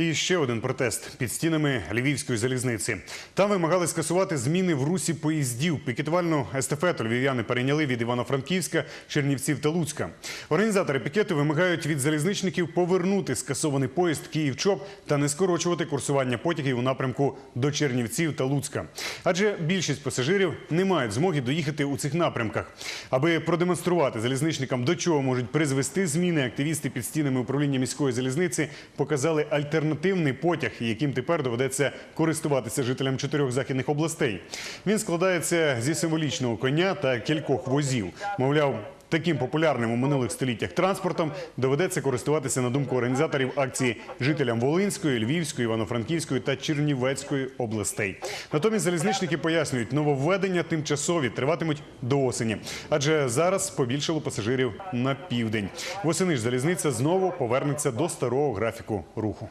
І ще один протест під стінами львівської залізниці. Там вимагали скасувати зміни в русі поїздів. Пікетувальну естафету львів'яни перейняли від Івано-Франківська, Чернівців та Луцька. Організатори пікету вимагають від залізничників повернути скасований поїзд Київ-Чоп та не скорочувати курсування потягів у напрямку до Чернівців та Луцька. Адже більшість пасажирів не мають змоги доїхати у цих напрямках. Аби продемонструвати залізничникам, до чого можуть призвести зміни, активісти під стінами управління міської залізниці показали альтернативний потяг, яким тепер доведеться користуватися жителям чотирьох західних областей. Він складається зі символічного коня та кількох возів. Мовляв, таким популярним у минулих століттях транспортом доведеться користуватися на думку організаторів акції жителям Волинської, Львівської, Івано-Франківської та Чернівецької областей. Натомість залізничники пояснюють, нововведення тимчасові триватимуть до осені, адже зараз побільшало пасажирів на південь. Восени ж залізниця знову повернеться до старого графіку руху.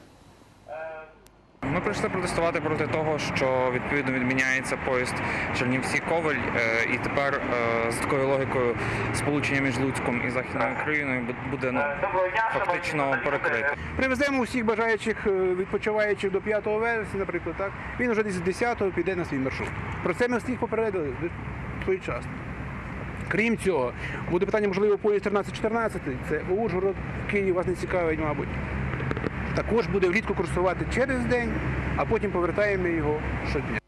Ми прийшли протестувати проти того, що відповідно відміняється поїзд Чернівці Коваль, е, і тепер е, з такою логікою сполучення між Луцьком і Західною Україною буде ну, фактично перекрите. Привеземо усіх бажаючих е, відпочиваючих до 5 вересня, наприклад, так. Він вже десь з 10-го піде на свій маршрут. Про це ми всіх попередили своєчасно. Крім цього, буде питання, можливо, поїзд 13-14, це Ужгород, Київ вас не цікавить, мабуть. Також буде влітку курсувати через день, а потім повертаємо його щодня.